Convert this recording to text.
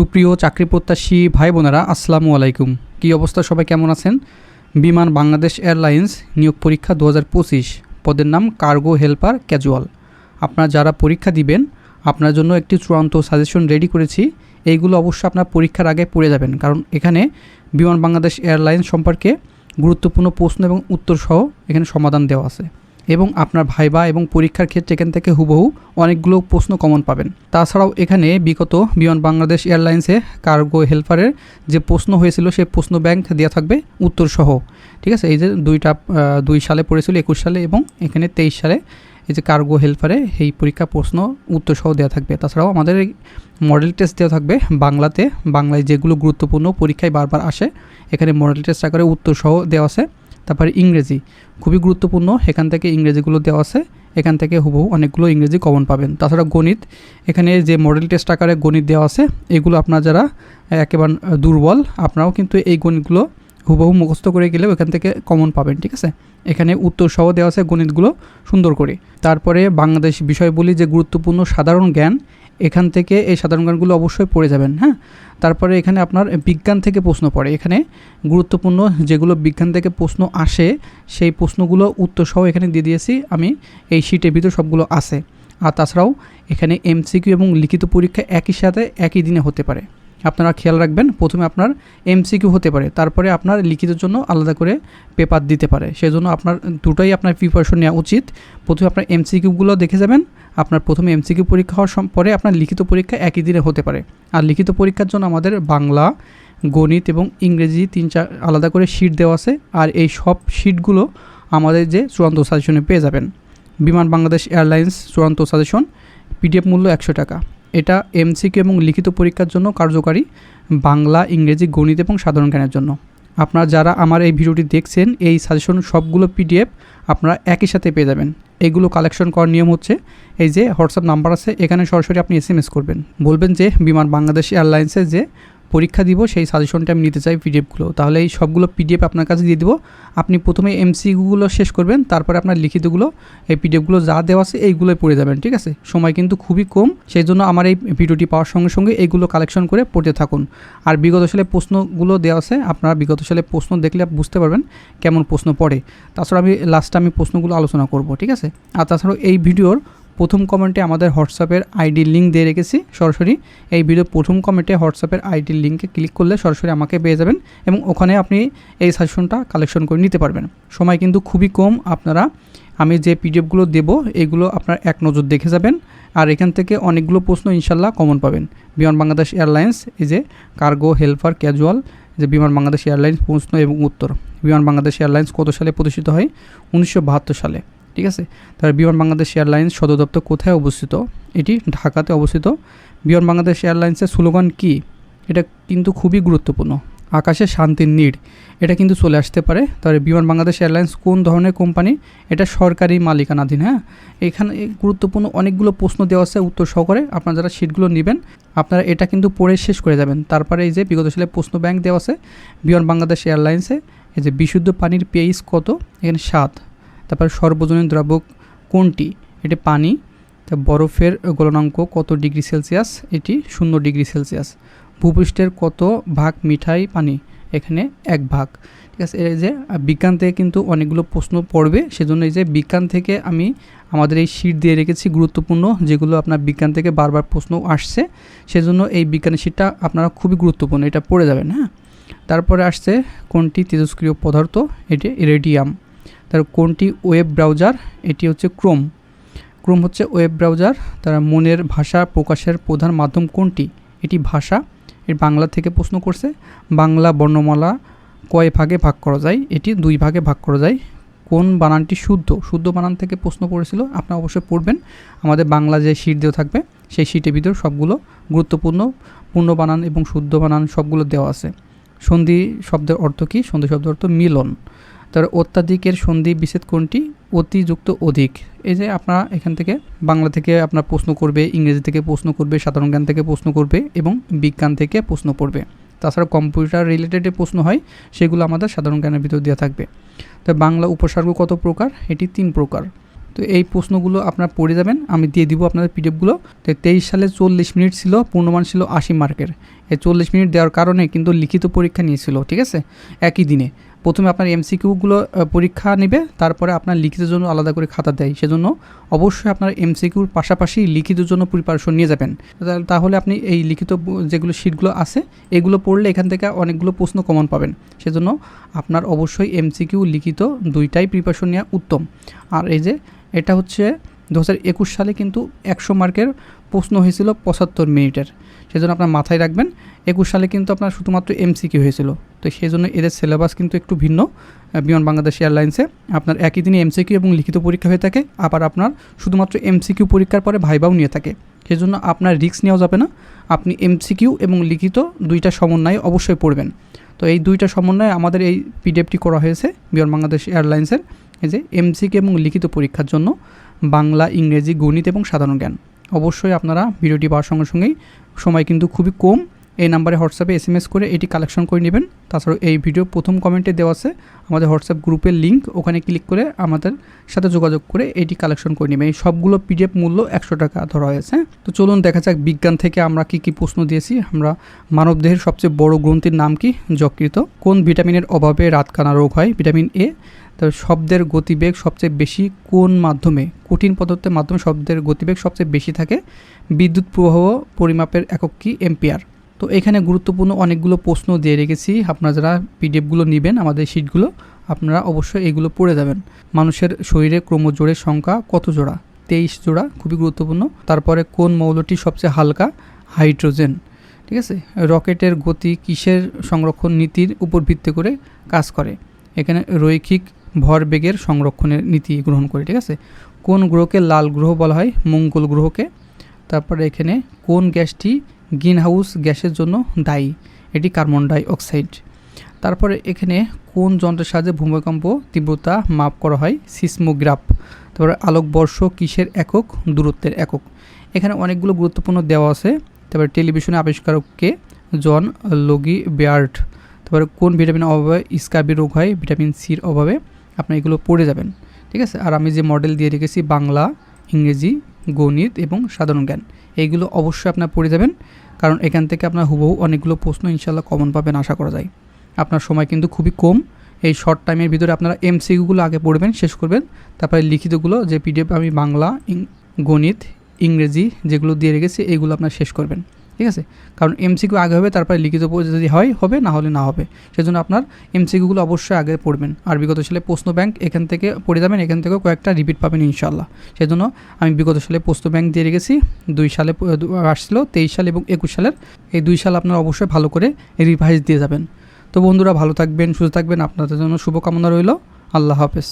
সুপ্রিয় চাকরি প্রত্যাশী ভাই বোনেরা আসসালামু আলাইকুম। কী অবস্থা? সবাই কেমন আছেন? বিমান বাংলাদেশ এয়ারলাইন্স নিয়োগ পরীক্ষা দু পঁচিশ। পদের নাম কার্গো হেল্পার ক্যাজুয়াল। আপনারা যারা পরীক্ষা দিবেন, আপনার জন্য একটি চূড়ান্ত সাজেশন রেডি করেছি। এইগুলো অবশ্যই আপনার পরীক্ষার আগে পড়ে যাবেন, কারণ এখানে বিমান বাংলাদেশ এয়ারলাইন্স সম্পর্কে গুরুত্বপূর্ণ প্রশ্ন এবং উত্তর সহ এখানে সমাধান দেওয়া আছে। এবং আপনার ভাইবা এবং পরীক্ষার ক্ষেত্রে এখান থেকে হুবহু অনেকগুলো প্রশ্ন কমন পাবেন। তাছাড়াও এখানে বিগত বিমান বাংলাদেশ এয়ারলাইন্সে কার্গো হেল্পারের যে প্রশ্ন হয়েছিল সেই প্রশ্ন ব্যাংক দেওয়া থাকবে উত্তর সহ ঠিক আছে? এই যে দুইটা দুই সালে পড়েছিল, একুশ সালে এবং এখানে তেইশ সালে এই যে কার্গো হেল্পারে এই পরীক্ষা প্রশ্ন উত্তর সহ দেওয়া থাকবে। তাছাড়াও আমাদের মডেল টেস্ট দেওয়া থাকবে বাংলাতে। বাংলায় যেগুলো গুরুত্বপূর্ণ পরীক্ষায় বারবার আসে, এখানে মডেল টেস্ট আকারে উত্তর সহ দেওয়া আছে। তারপরে ইংরেজি। খুবই গুরুত্বপূর্ণ। এখান থেকে ইংরেজিগুলো দেওয়া আছে। এখান থেকে হুবহু অনেকগুলো ইংরেজি কমন পাবেন। তাছাড়া গণিত। এখানে যে মডেল টেস্ট আকারে গণিত দেওয়া আছে, এগুলো আপনার যারা একেবারে দুর্বল, আপনারাও কিন্তু এই গণিতগুলো হুবহু মুখস্থ করে গেলেও এখান থেকে কমন পাবেন, ঠিক আছে? এখানে উত্তর সহ দেওয়া আছে গণিতগুলো সুন্দর করে। তারপরে বাংলাদেশ বিষয়বলী যে গুরুত্বপূর্ণ সাধারণ জ্ঞান এখান থেকে এই সাধারণ জ্ঞানগুলো অবশ্যই পড়ে যাবেন হ্যাঁ? তারপরে এখানে আপনার বিজ্ঞান থেকে প্রশ্ন পড়ে। এখানে গুরুত্বপূর্ণ যেগুলো বিজ্ঞান থেকে প্রশ্ন আসে, সেই প্রশ্নগুলো উত্তর সহ এখানে দিয়ে দিয়েছি আমি। এই শিটের ভিতর সবগুলো আছে। আর তাছাড়াও এখানে এমসিকিউ এবং লিখিত পরীক্ষা একই সাথে একই দিনে হতে পারে। আপনারা খেয়াল রাখবেন, প্রথমে আপনার এমসিকিউ হতে পারে, তারপরে আপনার লিখিতের জন্য আলাদা করে পেপার দিতে পারে। সেজন্য আপনার দুটোই আপনার প্রিপারেশন নেওয়া উচিত। প্রথমে আপনার এমসিকিউগুলো দেখে যাবেন, আপনার প্রথমে এমসিকিউ পরীক্ষা হওয়ার পরে আপনার লিখিত পরীক্ষা একই দিনে হতে পারে। আর লিখিত পরীক্ষার জন্য আমাদের বাংলা, গণিত এবং ইংরেজি তিন চার, আলাদা করে শিট দেওয়া আছে। আর এই সব শিটগুলো আমাদের যে চূড়ান্ত সাজেশনে পেয়ে যাবেন। বিমান বাংলাদেশ এয়ারলাইন্স চূড়ান্ত সাজেশন পিডিএফ মূল্য একশো টাকা। এটা এমসিকিউ এবং লিখিত পরীক্ষার জন্য কার্যকারী বাংলা, ইংরেজি, গণিত এবং সাধারণ জ্ঞানের জন্য। আপনারা যারা আমার এই ভিডিওটি দেখছেন, এই সাজেশন সবগুলো পিডিএফ আপনারা একই সাথে পেয়ে যাবেন। এগুলো কালেকশন করার নিয়ম হচ্ছে, এই যে হোয়াটসঅ্যাপ নাম্বার আছে, এখানে সরাসরি আপনি এস করবেন। বলবেন যে বিমান বাংলাদেশ এয়ারলাইন্সের যে পরীক্ষা দিব, সেই সাজেশনটা আমি নিতে চাই পিডিএফগুলো তাহলে এই সবগুলো পিডিএফ আপনার কাছে দিয়ে দিব। আপনি প্রথমে এমসিগুলো শেষ করবেন, তারপরে আপনার লিখিতগুলো, এই পিডিএফগুলো যা দেওয়া আছে এইগুলোই পড়ে যাবেন, ঠিক আছে? সময় কিন্তু খুবই কম, সেই জন্য আমার এই ভিডিওটি পাওয়ার সঙ্গে সঙ্গে এইগুলো কালেকশন করে পড়তে থাকুন। আর বিগত সালে প্রশ্নগুলো দেওয়া আছে, আপনারা বিগত সালে প্রশ্ন দেখলে বুঝতে পারবেন কেমন প্রশ্ন পড়ে। তাছাড়া আমি লাস্টে আমি প্রশ্নগুলো আলোচনা করব, ঠিক আছে? আর তাছাড়াও এই ভিডিওর প্রথম কমেন্টে আমাদের হোয়াটসঅ্যাপের আইডি লিঙ্ক দিয়ে রেখেছি। সরাসরি এই ভিডিওর প্রথম কমেন্টে হোয়াটসঅ্যাপের আইডির লিঙ্কে ক্লিক করলে সরাসরি আমাকে পেয়ে যাবেন এবং ওখানে আপনি এই সাজেশনটা কালেকশন করে নিতে পারবেন। সময় কিন্তু খুবই কম। আপনারা, আমি যে পিডিএফগুলো দেবো, এগুলো আপনার এক নজর দেখে যাবেন। আর এখান থেকে অনেকগুলো প্রশ্ন ইনশাল্লাহ কমন পাবেন। বিমান বাংলাদেশ এয়ারলাইন্স এই যে কার্গো হেল্পার ক্যাজুয়াল যে বিমান বাংলাদেশ এয়ারলাইন্স প্রশ্ন এবং উত্তর। বিমান বাংলাদেশ এয়ারলাইন্স কত সালে প্রতিষ্ঠিত হয়? উনিশশো বাহাত্তর সালে। ঠিক আছে? তার বিমান বাংলাদেশ এয়ারলাইন্স সদর দপ্তর কোথায় অবস্থিত? এটি ঢাকাতে অবস্থিত। বিমান বাংলাদেশ এয়ারলাইন্সের স্লোগান কি? এটা কিন্তু খুবই গুরুত্বপূর্ণ। আকাশে শান্তির নীড় এটা কিন্তু চলে আসতে পারে। তবে বিমান বাংলাদেশ এয়ারলাইন্স কোন ধরনের কোম্পানি? এটা সরকারি মালিকানাধীন হ্যাঁ? এখানে গুরুত্বপূর্ণ অনেকগুলো প্রশ্ন দেওয়া আছে উত্তর সহকারে। আপনারা যারা সিটগুলো নেবেন, আপনারা এটা কিন্তু পড়ে শেষ করে যাবেন। তারপরে এই যে বিগত সালে প্রশ্ন ব্যাংক দেওয়া আছে, বিমান বাংলাদেশ এয়ারলাইন্সে এই যে বিশুদ্ধ পানির পেইস কত? এখানে সাত। তারপরে সর্বজনীন দ্রব্য কোনটি? এটি পানি, তা বরফের গলনাঙ্ক কত ডিগ্রি সেলসিয়াস? এটি শূন্য ডিগ্রি সেলসিয়াস। ভূপৃষ্ঠের কত ভাগ মিঠাই পানি? এখানে এক ভাগ। ঠিক আছে, এই যে বিজ্ঞান থেকে কিন্তু অনেকগুলো প্রশ্ন পড়বে, সেজন্য এই যে, বিজ্ঞান থেকে আমি আমাদের এই শিট দিয়ে রেখেছি গুরুত্বপূর্ণ, যেগুলো আপনার বিজ্ঞান থেকে বারবার প্রশ্ন আসছে, সেজন্য এই বিজ্ঞানের শিটটা আপনারা খুবই গুরুত্বপূর্ণ, এটা পড়ে যাবেন হ্যাঁ? তারপরে আসছে কোনটি তেজস্ক্রিয় পদার্থ? এটি রেডিয়াম। তার কোনটি ওয়েব ব্রাউজার? এটি হচ্ছে ক্রোম। ক্রোম হচ্ছে ওয়েব ব্রাউজার। তার মনের ভাষা প্রকাশের প্রধান মাধ্যম কোনটি? এটি ভাষা। এর বাংলা থেকে প্রশ্ন করছে। বাংলা বর্ণমালা কয় ভাগে ভাগ করা যায়? এটি দুই ভাগে ভাগ করা যায়। কোন বানানটি শুদ্ধ? শুদ্ধ বানান থেকে প্রশ্ন করেছিল। আপনারা অবশ্যই পড়বেন। আমাদের বাংলা যে শিট দেওয়া থাকবে, সেই শিটের ভিতর সবগুলো গুরুত্বপূর্ণ পূর্ণ বানান এবং শুদ্ধ বানান সবগুলো দেওয়া আছে। সন্ধি শব্দের অর্থ কী? সন্ধি শব্দের অর্থ মিলন। তার অত্যাধিকের সন্ধি বিচ্ছেদ কোনটি অতিযুক্ত অধিক। এই যে আপনারা এখান থেকে বাংলা থেকে আপনার প্রশ্ন করবে, ইংরেজি থেকে প্রশ্ন করবে, সাধারণ জ্ঞান থেকে প্রশ্ন করবে এবং বিজ্ঞান থেকে প্রশ্ন পড়বে তাছাড়া কম্পিউটার রিলেটেড প্রশ্ন হয়, সেগুলো আমাদের সাধারণ জ্ঞানের ভিতর দেওয়া থাকবে। তো বাংলা উপসর্গ কত প্রকার? এটি তিন প্রকার। তো এই প্রশ্নগুলো আপনারা পড়ে যাবেন, আমি দিয়ে দিব আপনাদের পিডিএফগুলো। তো তেইশ সালে চল্লিশ মিনিট ছিল, পূর্ণমান ছিল আশি মার্কের। এই চল্লিশ মিনিট দেওয়ার কারণে কিন্তু লিখিত পরীক্ষা নিয়েছিল, ঠিক আছে? একই দিনে। প্রথমে আপনার এমসিকিউগুলো পরীক্ষা নেবে, তারপরে আপনার লিখিতের জন্য আলাদা করে খাতা দেয়। সেজন্য অবশ্যই আপনার এমসিকিউর পাশাপাশি লিখিতের জন্য প্রিপারেশন নিয়ে যাবেন। তাহলে আপনি এই লিখিত যেগুলো শিটগুলো আছে, এগুলো পড়লে এখান থেকে অনেকগুলো প্রশ্ন কমন পাবেন। সেজন্য আপনার অবশ্যই এমসিকিউ লিখিত দুইটাই প্রিপারেশন নেওয়া উত্তম। আর এই যে, এটা হচ্ছে দু হাজার একুশ সালে কিন্তু একশো মার্কের প্রশ্ন হয়েছিল পঁচাত্তর মিনিটের। সেজন্য আপনার মাথায় রাখবেন, একুশ সালে কিন্তু আপনার শুধুমাত্র এমসিকিউ হয়েছিল। তো সেই জন্য এদের সিলেবাস কিন্তু একটু ভিন্ন। বিমান বাংলাদেশ এয়ারলাইন্সে আপনার একই দিনে এমসিকিউ এবং লিখিত পরীক্ষা হয়ে থাকে, আবার আপনার শুধুমাত্র এমসিকিউ পরীক্ষার পরে ভাইবাও নিয়ে থাকে। সেজন্য আপনার রিস্ক নেওয়া যাবে না। আপনি এমসিকিউ এবং লিখিত দুইটা সমন্বয়ে অবশ্যই পড়বেন। তো এই দুইটা সমন্বয়ে আমাদের এই পিডিএফটি করা হয়েছে বিমান বাংলাদেশ এয়ারলাইন্সের এই যে এমসিকিউ এবং লিখিত পরীক্ষার জন্য বাংলা, ইংরেজি, গণিত এবং সাধারণ জ্ঞান। অবশ্যই আপনারা ভিডিওটি পাওয়ার সঙ্গে সঙ্গেই সময় কিন্তু খুবই কম। এই নাম্বারে হোয়াটসঅ্যাপে এস এম এস করে এটি কালেকশন করে নেবেন। তাছাড়াও এই ভিডিও প্রথম কমেন্টে দেওয়া আছে, আমাদের হোয়াটসঅ্যাপ গ্রুপের লিঙ্ক ওখানে ক্লিক করে আমাদের সাথে যোগাযোগ করে এটি কালেকশন করে নেবেন। এই সবগুলো পিডিএফ মূল্য একশো টাকা ধরা হয়েছে। তো চলুন দেখা যাক বিজ্ঞান থেকে আমরা কি কি প্রশ্ন দিয়েছি। আমরা মানবদেহের সবচেয়ে বড় গ্রন্থির নাম কি? যকৃত। কোন ভিটামিনের অভাবে রাতকানা রোগ হয়? ভিটামিন এ তো শব্দের গতিবেগ সবচেয়ে বেশি কোন মাধ্যমে, কঠিন পদার্থের মাধ্যমে শব্দের গতিবেগ সবচেয়ে বেশি থাকে? বিদ্যুৎ প্রবাহ পরিমাপের একক কি? এম্পিয়ার। তো এখানে গুরুত্বপূর্ণ অনেকগুলো প্রশ্ন দিয়ে রেখেছি। আপনারা যারা পিডিএফগুলো নেবেন আমাদের শিটগুলো, আপনারা অবশ্যই এগুলো পড়ে যাবেন। মানুষের শরীরে ক্রমজোড়ের সংখ্যা কত জোড়া? তেইশ জোড়া, খুবই গুরুত্বপূর্ণ। তারপরে কোন মৌলটি সবচেয়ে হালকা? হাইড্রোজেন। ঠিক আছে? রকেটের গতি কিসের সংরক্ষণ নীতির উপর ভিত্তি করে কাজ করে? এখানে রৈখিক ভরবেগের সংরক্ষণের নীতি গ্রহণ করে, ঠিক আছে? কোন গ্রহকে লাল গ্রহ বলা হয়? মঙ্গল গ্রহকে। তারপরে এখানে কোন গ্যাসটি গ্রিন হাউস গ্যাসের জন্য দায়ী? এটি কার্বন ডাই অক্সাইড। তারপরে এখানে কোন যন্ত্রের সাহায্যে ভূমিকম্প তীব্রতা মাপ করা হয়? সিসমোগ্রাফ। তারপরে আলোকবর্ষ কিসের একক? দূরত্বের একক। এখানে অনেকগুলো গুরুত্বপূর্ণ দেওয়া আছে। তারপরে টেলিভিশনে আবিষ্কারককে জন লগি বেয়ার্ড। তারপরে কোন ভিটামিন অভাবে স্কাবি রোগ হয়? ভিটামিন সির অভাবে। আপনি এগুলো পড়ে যাবেন, ঠিক আছে? আর আমি যে মডেল দিয়ে রেখেছি বাংলা, ইংরেজি, গণিত এবং সাধারণ জ্ঞান, এইগুলো অবশ্যই আপনার পড়ে যাবেন, কারণ এখান থেকে আপনার হুবহু অনেকগুলো প্রশ্ন ইনশাল্লাহ কমন পাবেন আশা করা যায়। আপনার সময় কিন্তু খুবই কম, এই শর্ট টাইমের ভিতরে আপনারা এমসিকিউগুলো আগে পড়বেন, শেষ করবেন, তারপরে লিখিতগুলো যে পিডিএফ আমি বাংলা গণিত, ইংরেজি যেগুলো দিয়ে রেখেছি, এইগুলো আপনার শেষ করবেন। ঠিক আছে? কারণ এমসিকিউ আগে হবে, তারপরে লিখিত যদি হয়, হবে, না হলে না হবে। সেজন্য আপনার এমসিকিউগুলো অবশ্যই আগে পড়বেন। আর বিগত সালে প্রশ্ন ব্যাংক এখান থেকে পড়ে যাবেন, এখান থেকেও কয়েকটা রিপিট পাবেন ইনশাল্লাহ সেজন্য আমি বিগত সালে প্রশ্ন ব্যাংক দিয়ে রেখেছি। দুই সালে আসছিল, তেইশ সাল এবং একুশ সালের। এই দুই সাল আপনারা অবশ্যই ভালো করে রিভাইজ দিয়ে যাবেন। তো বন্ধুরা, ভালো থাকবেন, সুস্থ থাকবেন। আপনাদের জন্য শুভকামনা রইল। আল্লাহ হাফেজ।